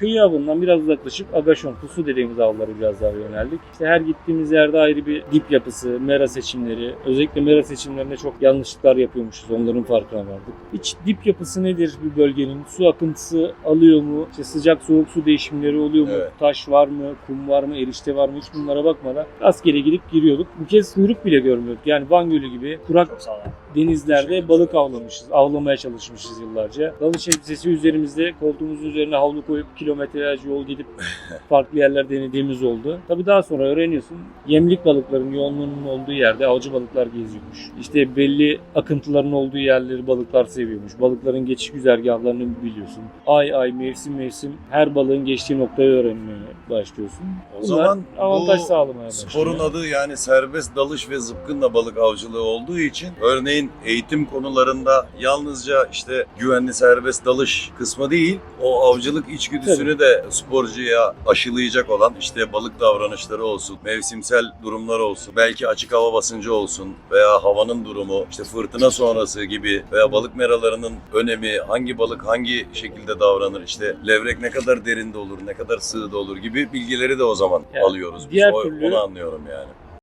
Kıyı avından biraz uzaklaşıp agaşon, pusu dediğimiz avlara biraz daha yöneldik. İşte her gittiğimiz yerde ayrı bir dip yapısı, mera seçimleri. Özellikle mera seçimlerinde çok yanlışlıklar yapıyormuşuz. Onların farkına vardık. İç dip yapısı nedir bir bölgenin? Su akıntısı alıyor mu? İşte sıcak soğuk su değişimleri oluyor mu? Evet. Taş var mı? Kum var mı? Erişte var mı? Hiç bunlara bakmadan rastgele gidip giriyorduk. Bu kez kuyruk bile görmüyorduk. Yani Van Gölü gibi kurak denizlerde balık avlamışız, avlamaya çalışmışız yıllarca. Dalış elbisesi üzerimizde, koltuğumuzun üzerine havlu koyup kilometrelerce yol gidip farklı yerler denediğimiz oldu. Tabii daha sonra öğreniyorsun. Yemlik balıkların yoğunluğunun olduğu yerde avcı balıklar geziyormuş. İşte belli akıntıların olduğu yerleri balıklar seviyormuş. Balıkların geçiş güzergahlarını biliyorsun. Ay ay, mevsim mevsim her balığın geçtiği noktayı öğrenmeye başlıyorsun. O Bunlar zaman avantaj bu sağlamaya başlıyor. Sporun adı yani serbest dalış ve zıpkınla balık avcılığı olduğu için örneğin eğitim konularında yalnızca işte güvenli serbest dalış kısmı değil o avcılık içgüdüsünü de sporcuya aşılayacak olan işte balık davranışları olsun, mevsimsel durumlar olsun, belki açık hava basıncı olsun veya havanın durumu, işte fırtına sonrası gibi veya balık meralarının önemi, hangi balık hangi şekilde davranır, işte levrek ne kadar derinde olur, ne kadar sığda olur gibi bilgileri de o zaman Yani alıyoruz. Biz diğer o- türlü- onu anlıyorum yani.